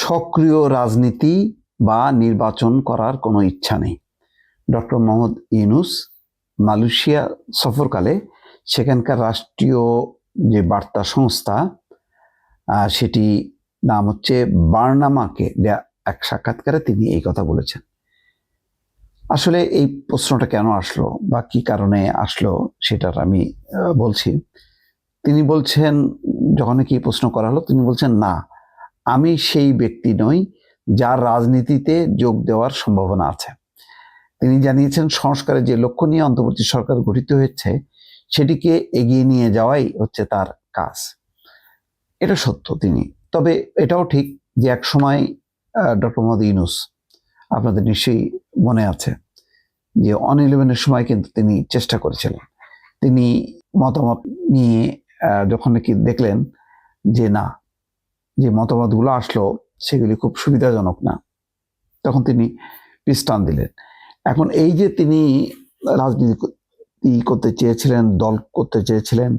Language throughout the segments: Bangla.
সক্রিয় রাজনীতি বা নির্বাচন করার কোনো ইচ্ছা নেই। ডক্টর মোহাম্মদ ইউনুস মালয়েশিয়া সফরকালে সেখানকার রাষ্ট্রীয় যে বার্তা সংস্থা সেটি নাম হচ্ছে বার্নামাকে এক সাক্ষাৎকারে তিনি এই কথা বলেছেন। আসলে এই প্রশ্নটা কেন আসলো বা কি কারণে আসলো সেটার আমি বলছি। তিনি বলছেন, যখন কি প্রশ্ন করা হলো, তিনি বলছেন, না আমি সেই ব্যক্তি নই যার রাজনীতিতে যোগ দেওয়ার সম্ভাবনা আছে। তিনি জানিয়েছেন সংস্কারের যে লক্ষ্য নিয়ে অন্তর্বর্তী সরকার গঠিত হয়েছে, সেটিকে এগিয়ে নিয়ে যাওয়াই হচ্ছে তার কাজ। এটা সত্য তিনি। তবে এটাও ঠিক যে এক সময় ডক্টর মোহাম্মদ ইউনুস, আপনাদের নিশ্চয়ই মনে আছে, যে অন ইলেভেনের সময় কিন্তু তিনি চেষ্টা করেছিলেন। তিনি মতামত নিয়ে যখন নাকি দেখলেন যে না যে মতামতগুলো আসলো, সেগুলি খুব সুবিধাজনক না। তখন তিনি পিস্টান দিলেন। এখন এই যে তিনি রাজনীতি করতে চেয়েছিলেন, দল করতে চেয়েছিলেন,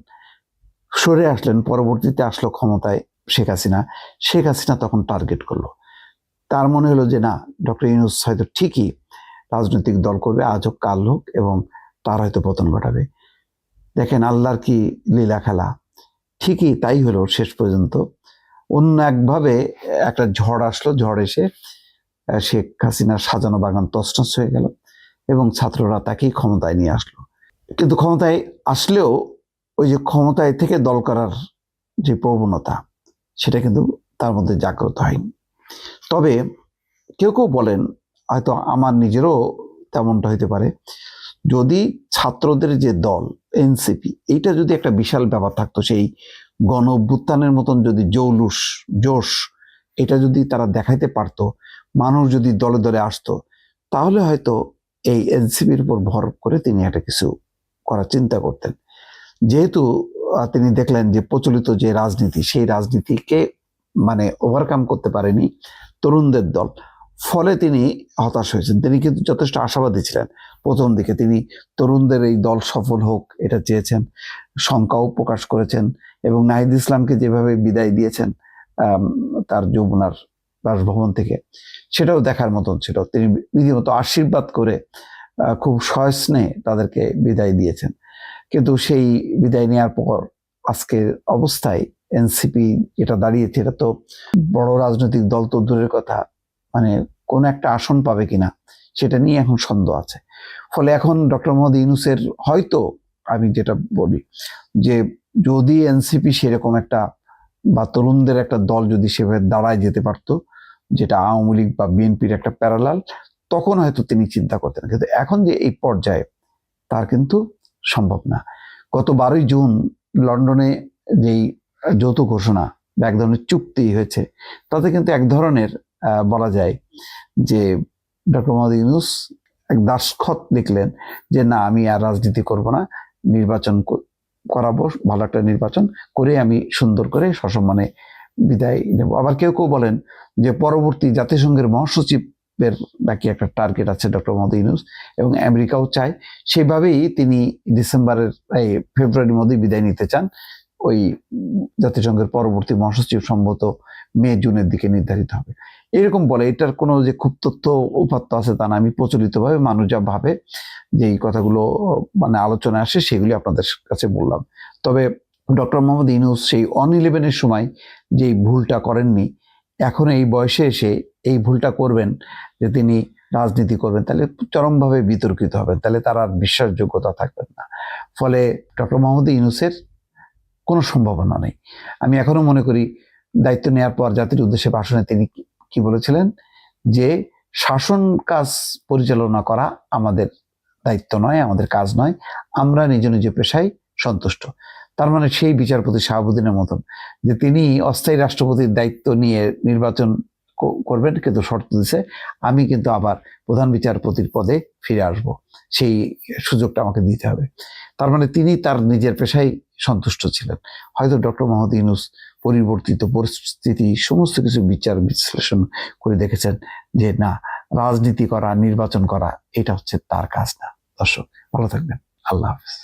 সরে আসলেন, পরবর্তীতে আসলো ক্ষমতায় শেখ হাসিনা। শেখ হাসিনা তখন টার্গেট করল। তার মনে হলো যে, না, ডক্টর ইউনুস হয়তো ঠিকই রাজনৈতিক দল করবে আজ হোক কাল হোক এবং তার হয়তো পতন ঘটাবে। দেখেন আল্লাহর কি লীলা খেলা ঠিকই তাই হলো শেষ পর্যন্ত। অন্য একভাবে একটা ঝড় আসলো, ঝড় এসে শেখ হাসিনার সাজানো বাগান তছনছ হয়ে গেল এবং ছাত্ররা তাকেই ক্ষমতায় নিয়ে আসলো। কিন্তু ক্ষমতায় আসলেও ওই যে ক্ষমতায় থেকে দল করার যে প্রবণতা, সেটা কিন্তু তার মধ্যে জাগ্রত হয়নি। তবে কেউ কেউ বলেন, হয়তো আমার নিজেরও তেমনটা হইতে পারে, যদি ছাত্রদের যে দল, এনসিপি, এইটা যদি একটা বিশাল ব্যাপার থাকতো, সেই গণ অভ্যুত্থানের মতন যদি জৌলুস, জোশ, এটা যদি তারা দেখাইতে পারতো, মানুষ যদি দলে দলে আসতো, তাহলে হয়তো এই এনসিপির উপর ভর করে তিনি একটা কিছু করার চিন্তা করতেন। যেহেতু তিনি দেখলেন যে প্রচলিত যে রাজনীতি, সেই রাজনীতিকে মানে ওভারকাম করতে পারেনি তরুণদের দল। ফলে তিনি হতাশ হয়েছেন। তিনি কিন্তু যথেষ্ট আশাবাদী ছিলেন। প্রথম দিকে তিনি তরুণদের এই দল সফল হোক এটা চেয়েছেন, শঙ্কাও প্রকাশ করেছেন। এবং নাহিদ ইসলামকে যেভাবে বিদায় দিয়েছেন তার যমুনার বাসভবন থেকে, সেটাও দেখার মতন ছিল। তিনি রীতিমতো আশীর্বাদ করে খুব সয়স্নে তাদেরকে বিদায় দিয়েছেন। কিন্তু সেই বিদায় নেওয়ার পর আজকের অবস্থায় এনসিপি যেটা দাঁড়িয়েছে, এটা তো বড় রাজনৈতিক দল তো দূরের কথা মানে কোন একটা আসন পাবে কিনা, সেটা নিয়ে এখন সন্দেহ আছে। ফলে এখন ডক্টর মোহাম্মদ ইউনুসের হয়তো, আমি যেটা বলি, যে যদি এনসিপি সেরকম একটা বা তরুণদের একটা দল যদি সেভাবে দাঁড়ায় যেতে পারতো, যেটা আওয়ামী লীগ বা বিএনপির একটা প্যারালাল, তখন হয়তো তিনি চিন্তা করতেন। কিন্তু এখন যে এই পর্যায়ে, তার কিন্তু সম্ভব না। গত বারোই জুন লন্ডনে যেই যৌথ ঘোষণা বা এক ধরনের চুক্তি হয়েছে, তাতে কিন্তু এক ধরনের বলা যায় যে ডক্টর মোহাম্মদ ইউনুস এক দাসখত লিখলেন যে, না, আমি আর রাজনীতি করব না, নির্বাচন করাবো, ভালো একটা নির্বাচন করে আমি সুন্দর করে সসম্মানে বিদায় নেব। আবার কেউ কেউ বলেন যে পরবর্তী জাতিসংঘের মহাসচিবের নাকি একটা টার্গেট আছে ডক্টর মোদী ইউনুস এবং আমেরিকাও চায়। সেভাবেই তিনি ডিসেম্বরের ফেব্রুয়ারির মধ্যেই বিদায় নিতে চান। ওই জাতিসংঘের পরবর্তী মহাসচিব সম্ভবত মে, জুনের দিকে নির্ধারিত হবে। এরকম বলে, এটার কোনো যে খুব তথ্য উপাত্ত আছে তা না। আমি প্রচলিতভাবে মানুষ যা ভাবে, যে এই কথাগুলো মানে আলোচনায় আসে, সেগুলি আপনাদের কাছে বললাম। তবে ডক্টর মোহাম্মদ ইনুস সেই অন ইলেভেনের সময় যেই ভুলটা করেননি, এখন এই বয়সে এসে এই ভুলটা করবেন, যে তিনি রাজনীতি করবেন, তাহলে চরমভাবে বিতর্কিত হবেন, তাহলে তার আর বিশ্বাসযোগ্যতা থাকবেন না। ফলে ডক্টর মোহাম্মদ ইউনুসের কোনো সম্ভাবনা নেই। আমি এখনও মনে করি দায়িত্ব নেওয়ার পর জাতির উদ্দেশ্যে ভাষণে তিনি কি বলেছিলেন? যে শাসন কাজ পরিচালনা করা আমাদের দায়িত্ব নয়, আমাদের কাজ নয়। আমরা নিজ নিজ পেশায় সন্তুষ্ট। তার মানে সেই বিচারপতি শাহাবুদ্দিনের মতন যে তিনি অস্থায়ী রাষ্ট্রপতির দায়িত্ব নিয়ে নির্বাচন করবেন কিন্তু শর্ত দিছে, আমি কিন্তু আবার প্রধান বিচারপতির পদে ফিরে আসব। সেই সুযোগটা আমাকে দিতে হবে। তার মানে তিনি তার নিজের পেশায় সন্তুষ্ট ছিলেন। হয়তো ডক্টর মোহাম্মদ ইউনুস পরিবর্তিত পরিস্থিতি, সমস্ত কিছু বিচার বিশ্লেষণ করে দেখেছেন যে, না, রাজনীতি করা, নির্বাচন করা, এটা হচ্ছে তার কাজ না। দর্শক, ভালো থাকবেন। আল্লাহ হাফিজ।